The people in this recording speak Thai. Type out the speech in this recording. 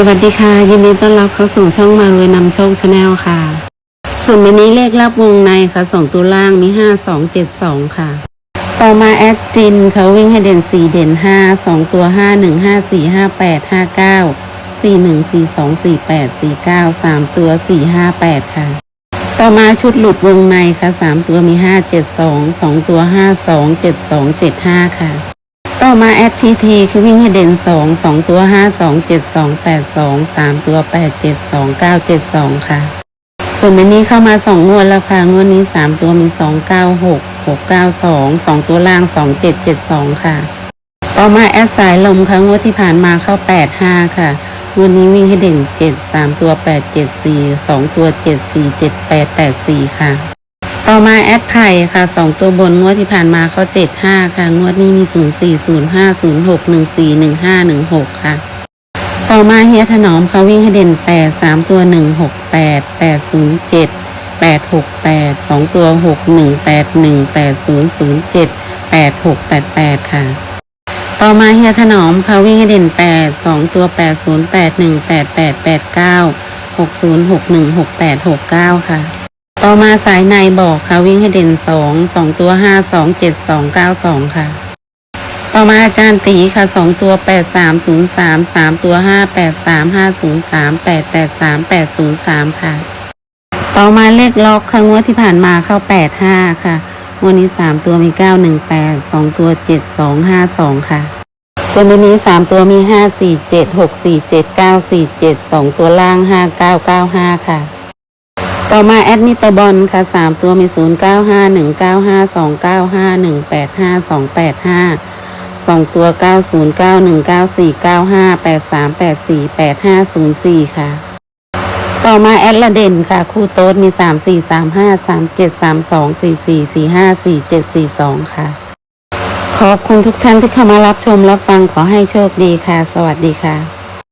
สวัสดีค่ะ ยินดีต้อนรับเข้าสู่ช่องมารวยนำโชคชาแนลค่ะ ส่วนวันนี้เลขรับวงในค่ะสองตัวล่างมีห้าสองเจ็ดสองค่ะ ต่อมาแอดจินเขาวิ่งให้เด่นสี่เด่นห้าสองตัวห้าหนึ่งห้าสี่ห้าแปดห้าเก้าสี่หนึ่งสี่สองสี่แปดสี่เก้าสามตัวสี่ห้าแปดค่ะ ต่อมาชุดหลุดวงในค่ะสามตัวมีห้าเจ็ดสองสองตัวห้าสองเจ็ดสองเจ็ดห้าค่ะ ต่อมาแอดทีทีคือวิ่งให้เด่นสองสองตัวห้าสองเจ็ดสองแปดสองสามตัวแปดเจ็ดสองเก้าเจ็ดสองค่ะ ส่วนวันนี้เข้ามาสองงวดแล้วค่ะงวดนี้สามตัวมีสองเก้าหกหกเก้าสองสองตัวล่างสองเจ็ดเจ็ดสองค่ะ ต่อมาแอดสายลมค่ะงวดที่ผ่านมาเข้าแปดห้าค่ะงวดนี้วิ่งให้เด่นเจ็ดสามตัวแปดเจ็ดสี่สองตัวเจ็ดสี่เจ็ดแปดแปดสี่ค่ะ ต่อมาแอดไทยค่ะสองตัวบนงวดที่ผ่านมาเขาเจ็ดห้าค่ะ งวดนี้มีศูนย์สี่ศูนย์ห้าศูนย์หกหนึ่งสี่หนึ่งห้าหนึ่งหกค่ะ ต่อมาเฮียถนอมเขาวิ่งให้เด่นแปดสามตัวหนึ่งหกแปดแปดศูนย์เจ็ดแปดหกแปดสองตัวหกหนึ่งแปดหนึ่งแปดศูนย์ศูนย์เจ็ดแปดหกแปดแปดค่ะ ต่อมาเฮียถนอมเขาวิ่งให้เด่นแปดสองตัวแปดศูนย์แปดหนึ่งแปดแปดแปดเก้าหกศูนย์หกหนึ่งหกแปดหกเก้าค่ะ ต่อมาสายในบอกค่ะวิ่งให้เด่นสองสองตัวห้าสองเจ็ดสองเก้าสองค่ะ ต่อมาอาจารย์ตีค่ะสองตัวแปดสามศูนย์สามสามตัวห้าแปดสามห้าศูนย์สามแปดแปดสามแปดศูนย์สามค่ะ ต่อมาเลขล็อกค่ะงวดที่ผ่านมาเข้าแปดห้าค่ะงวดนี้สามตัวมีเก้าหนึ่งแปดสองตัวเจ็ดสองห้าสองค่ะส่วนวันนี้สามตัวมีห้าสี่เจ็ดหกสี่เจ็ดเก้าสี่เจ็ดสองตัวล่างห้าเก้าเก้าห้าค่ะ ต่อมาแอดมิเตอร์บอลค่ะสามตัวมีศูนย์เก้าห้าหนึ่งเก้าห้าสองเก้าห้าหนึ่งแปดห้าสองแปดห้าสองตัวเก้าศูนย์เก้าหนึ่งเก้าสี่เก้าห้าแปดสามแปดสี่แปดห้าศูนย์สี่ค่ะ ต่อมาแอดละเด่นค่ะคู่โต๊ดมีสามสี่สามห้าสามเจ็ดสามสองสี่สี่สี่ห้าสี่เจ็ดสี่สองค่ะ ขอบคุณทุกท่านที่เข้ามารับชมรับฟังขอให้โชคดีค่ะ สวัสดีค่ะ